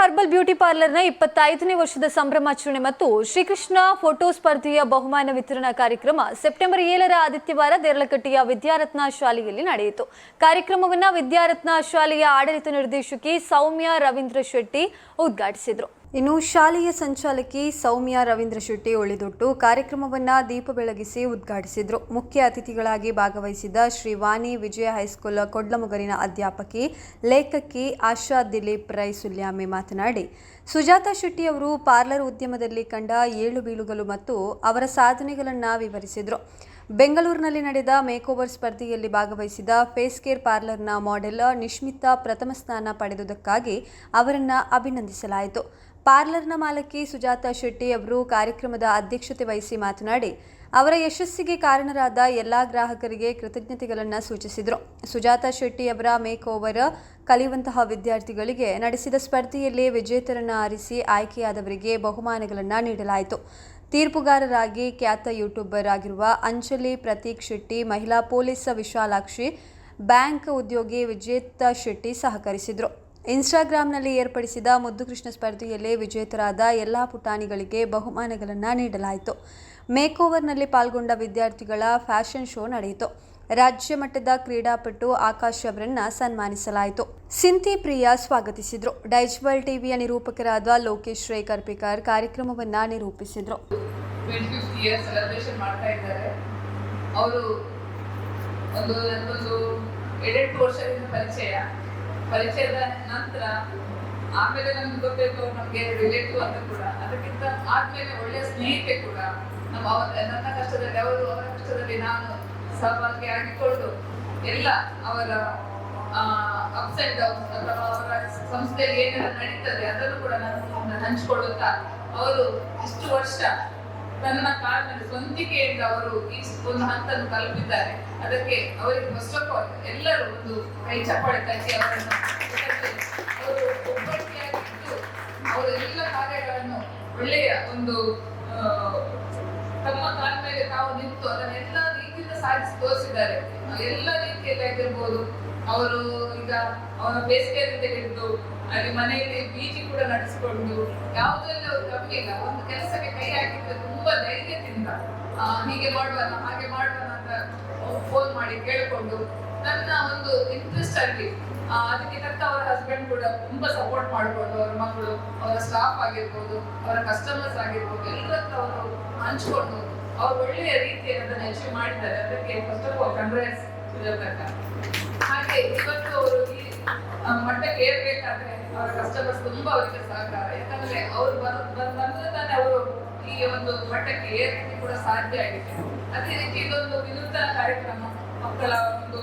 Herbal beauty ಪಾರ್ಲರ್ನ ಇಪ್ಪತ್ತೈದನೇ ವರ್ಷದ ಸಂಭ್ರಮಾಚರಣೆ ಮತ್ತು ಶ್ರೀಕೃಷ್ಣ ಫೋಟೋ ಸ್ಪರ್ಧೆಯ ಬಹುಮಾನ ವಿತರಣಾ ಕಾರ್ಯಕ್ರಮ ಸೆಪ್ಟೆಂಬರ್ ಏಳರ ಆದಿತ್ಯವಾರ ದೇರಳಕಟ್ಟೆಯ ವಿದ್ಯಾರತ್ನ ಶಾಲೆಯಲ್ಲಿ ನಡೆಯಿತು. ಕಾರ್ಯಕ್ರಮವನ್ನು ವಿದ್ಯಾರತ್ನ ಶಾಲೆಯ ಆಡಳಿತ ನಿರ್ದೇಶಕಿ ಸೌಮ್ಯ ರವೀಂದ್ರ ಶೆಟ್ಟಿ ಉದ್ಘಾಟಿಸಿದರು. ಇನ್ನು ಶಾಲೆಯ ಸಂಚಾಲಕಿ ಸೌಮ್ಯ ರವೀಂದ್ರ ಶೆಟ್ಟಿ ಉಳಿದೊಟ್ಟು ಕಾರ್ಯಕ್ರಮವನ್ನು ದೀಪ ಬೆಳಗಿಸಿ ಉದ್ಘಾಟಿಸಿದರು. ಮುಖ್ಯ ಅತಿಥಿಗಳಾಗಿ ಭಾಗವಹಿಸಿದ ಶ್ರೀ ವಾಣಿ ವಿಜಯ ಹೈಸ್ಕೂಲ್ ಕೊಡ್ಲಮುಗರಿನ ಅಧ್ಯಾಪಕಿ ಲೇಖಕಿ ಆಶಾ ದಿಲೀಪ್ ರೈ ಮಾತನಾಡಿ ಸುಜಾತ ಶೆಟ್ಟಿ ಅವರು ಪಾರ್ಲರ್ ಉದ್ಯಮದಲ್ಲಿ ಕಂಡ ಏಳು ಬೀಳುಗಳು ಮತ್ತು ಅವರ ಸಾಧನೆಗಳನ್ನು ವಿವರಿಸಿದರು. ಬೆಂಗಳೂರಿನಲ್ಲಿ ನಡೆದ ಮೇಕೋವರ್ ಸ್ಪರ್ಧೆಯಲ್ಲಿ ಭಾಗವಹಿಸಿದ ಫೇಸ್ ಕೇರ್ ಪಾರ್ಲರ್ನ ಮಾಡೆಲ್ ನಿಶ್ಮಿತಾ ಪ್ರಥಮ ಸ್ಥಾನ ಪಡೆದುದಕ್ಕಾಗಿ ಅವರನ್ನು ಅಭಿನಂದಿಸಲಾಯಿತು. ಪಾರ್ಲರ್ನ ಮಾಲಕಿ ಸುಜಾತಾ ಶೆಟ್ಟಿ ಅವರು ಕಾರ್ಯಕ್ರಮದ ಅಧ್ಯಕ್ಷತೆ ವಹಿಸಿ ಮಾತನಾಡಿ ಅವರ ಯಶಸ್ಸಿಗೆ ಕಾರಣರಾದ ಎಲ್ಲ ಗ್ರಾಹಕರಿಗೆ ಕೃತಜ್ಞತೆಗಳನ್ನು ಸೂಚಿಸಿದರು. ಸುಜಾತ ಶೆಟ್ಟಿ ಅವರ ಮೇಕ್ ಓವರ್ ಕಲಿಯುವಂತಹ ವಿದ್ಯಾರ್ಥಿಗಳಿಗೆ ನಡೆಸಿದ ಸ್ಪರ್ಧೆಯಲ್ಲಿ ವಿಜೇತರನ್ನು ಆರಿಸಿ ಆಯ್ಕೆಯಾದವರಿಗೆ ಬಹುಮಾನಗಳನ್ನು ನೀಡಲಾಯಿತು. ತೀರ್ಪುಗಾರರಾಗಿ ಖ್ಯಾತ ಯೂಟ್ಯೂಬರ್ ಆಗಿರುವ ಅಂಜಲಿ ಪ್ರತೀಕ್ ಶೆಟ್ಟಿ, ಮಹಿಳಾ ಪೊಲೀಸ್ ವಿಶಾಲಾಕ್ಷಿ, ಬ್ಯಾಂಕ್ ಉದ್ಯೋಗಿ ವಿಜೇತ ಶೆಟ್ಟಿ ಸಹಕರಿಸಿದರು. ಇನ್ಸ್ಟಾಗ್ರಾಂನಲ್ಲಿ ಏರ್ಪಡಿಸಿದ ಮುದ್ದುಕೃಷ್ಣ ಸ್ಪರ್ಧೆಯಲ್ಲಿ ವಿಜೇತರಾದ ಎಲ್ಲ ಪುಟಾಣಿಗಳಿಗೆ ಬಹುಮಾನಗಳನ್ನು ನೀಡಲಾಯಿತು. ಮೇಕ್ ಓವರ್ನಲ್ಲಿ ಪಾಲ್ಗೊಂಡ ವಿದ್ಯಾರ್ಥಿಗಳ ಫ್ಯಾಷನ್ ಶೋ ನಡೆಯಿತು. ರಾಜ್ಯ ಮಟ್ಟದ ಕ್ರೀಡಾಪಟು ಆಕಾಶ್ ಅವರನ್ನ ಸನ್ಮಾನಿಸಲಾಯಿತು. ಸಿಂತಿ ಪ್ರಿಯಾ ಸ್ವಾಗತಿಸಿದ್ರು. ಡೈಜ್ಬಲ್ ಟಿವಿಯ ನಿರೂಪಕರಾದ ಲೋಕೇಶ್ ರೈ ಕರ್ಪಿಕರ್ ಕಾರ್ಯಕ್ರಮವನ್ನ ನಿರೂಪಿಸಿದ್ರು. ಅವರು ಒಂದು ಪರಿಚಯ. ಪರಿಚಯದ ನಂತರ ಆಮೇಲೆ ನಮ್ಗೆ ಗೊತ್ತಾಯ್ತು ನಮ್ಗೆ ರಿಲೇಟಿವ್ ಅಂತ ಕೂಡ. ಅದಕ್ಕಿಂತ ಆದ್ಮೇಲೆ ಒಳ್ಳೆಯ ಸ್ನೇಹಿತೆ ಕೂಡ ನಮ್ಮ ನನ್ನ ಕಷ್ಟದಲ್ಲಿ, ಅವರು ಅವರ ಕಷ್ಟದಲ್ಲಿ ನಾನು ಸಹಭಾಗಿ ಆಗಿಕೊಂಡು ಎಲ್ಲ ಅವರ ಅಪ್ಸ್ ಅಂಡ್ ಡೌನ್ಸ್ ಅಥವಾ ಅವರ ಸಂಸ್ಥೆಯಲ್ಲಿ ಏನೆಲ್ಲ ನಡೀತದೆ ಅದನ್ನು ಕೂಡ ನಾನು ಹಂಚಿಕೊಳ್ಳುತ್ತಾ, ಅವರು ಇಷ್ಟು ವರ್ಷ ತನ್ನ ಕಾರಣದಲ್ಲಿ ಸ್ವಂತಿಕೆಯಿಂದ ಅವರು ಈ ಒಂದು ಹಂತನ್ನು ತಲುಪಿದ್ದಾರೆ. ಅದಕ್ಕೆ ಅವರಿಗೆ ಫಸ್ಟ್ ಆಫ್ ಎಲ್ಲರೂ ಒಂದು ಕೈ ಚಪ್ಪಾಳೆ ತಟ್ಟಿ ಅವರನ್ನು ಒಂದು ತಮ್ಮ ಕಾಲ ಮೇಲೆ ತಾವು ನಿಂತು ಅದನ್ನ ಅದನ್ನೆಲ್ಲ ರೀತಿಯಿಂದ ಸಾಧಿಸಿ ತೋರಿಸಿದ್ದಾರೆ. ಎಲ್ಲ ರೀತಿಯಲ್ಲಿ ಆಗಿರ್ಬೋದು ಅವರು ಈಗ ಅವರ ಬೇಸಿಗೆಯಲ್ಲಿ ಹಿಡಿದು, ಅಲ್ಲಿ ಮನೆಯಲ್ಲಿ ಬೀಜಿ ಕೂಡ ನಡೆಸಿಕೊಂಡು ಯಾವುದ್ರಲ್ಲಿ ಅವ್ರು ಕಮ್ಮಿ ಇಲ್ಲ. ಒಂದು ಕೆಲಸಕ್ಕೆ ಕೈ ಹಾಕಿದ್ರೆ ತುಂಬಾ ಧೈರ್ಯದಿಂದ ಹೀಗೆ ಮಾಡುವನ, ಹಾಗೆ ಮಾಡುವನ ಅಂತ ಫೋನ್ ಮಾಡಿ ಕೇಳಿಕೊಂಡು, ನನ್ನ ಒಂದು ಇಂಟ್ರೆಸ್ಟ್ ಆಗಿ ಅದಕ್ಕೆ ತಕ್ಕ ಅವರ ಹಸ್ಬೆಂಡ್ ಕೂಡ ತುಂಬಾ ಸಪೋರ್ಟ್ ಮಾಡಿಕೊಂಡು ಅವರ ಮಕ್ಕಳು ಅವರ ಸ್ಟಾಫ್ ಆಗಿರ್ಬೋದು, ಅವರ ಕಸ್ಟಮರ್ಸ್ ಆಗಿರ್ಬೋದು ಎಲ್ಲರ ಹತ್ರ ಅವರು ಹಂಚ್ಕೊಂಡು ಅವ್ರು ಒಳ್ಳೆಯ ರೀತಿಯಲ್ಲಿ ಅದನ್ನು ಅಚೀವ್ ಮಾಡಿದ್ದಾರೆ. ಅದಕ್ಕೆ ಫಸ್ಟ್ ಆಫ್ ಆಲ್ ಕಂಗ್ರೆಸ್ ಹಾಗೆ ಇವತ್ತು ಅವರು ಈ ಮಟ್ಟಕ್ಕೆ ಏರ್ಬೇಕಾದ್ರೆ ಅವರ ಕಸ್ಟಮರ್ಸ್ ತುಂಬಾ ಅವರಿಗೆ ಸಹಕಾರ. ಯಾಕಂದ್ರೆ ಅವ್ರು ಬಂದ್ರೆ ತಾನೇ ಅವರು ಈ ಒಂದು ಮಟ್ಟಕ್ಕೆ ಏರಲಿಕ್ಕೆ ಕೂಡ ಸಾಧ್ಯ ಆಗಿದೆ. ಅದೇ ರೀತಿ ಇದೊಂದು ವಿನೂತನ ಕಾರ್ಯಕ್ರಮ. ಮಕ್ಕಳ ಒಂದು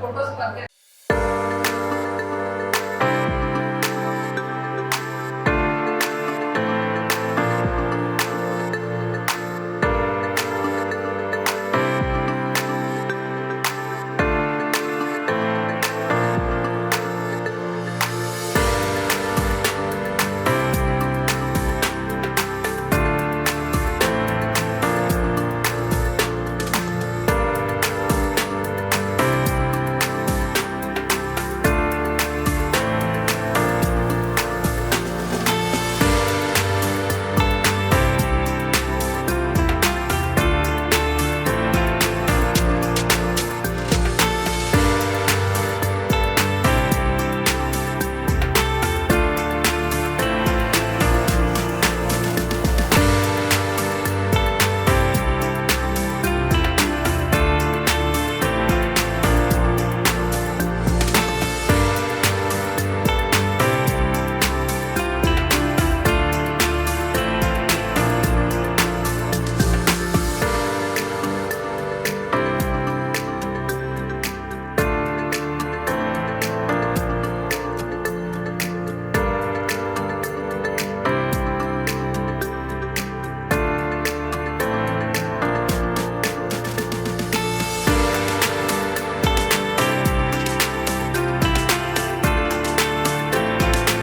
ಫೋಟೋ ಸ್ಪರ್ಧೆ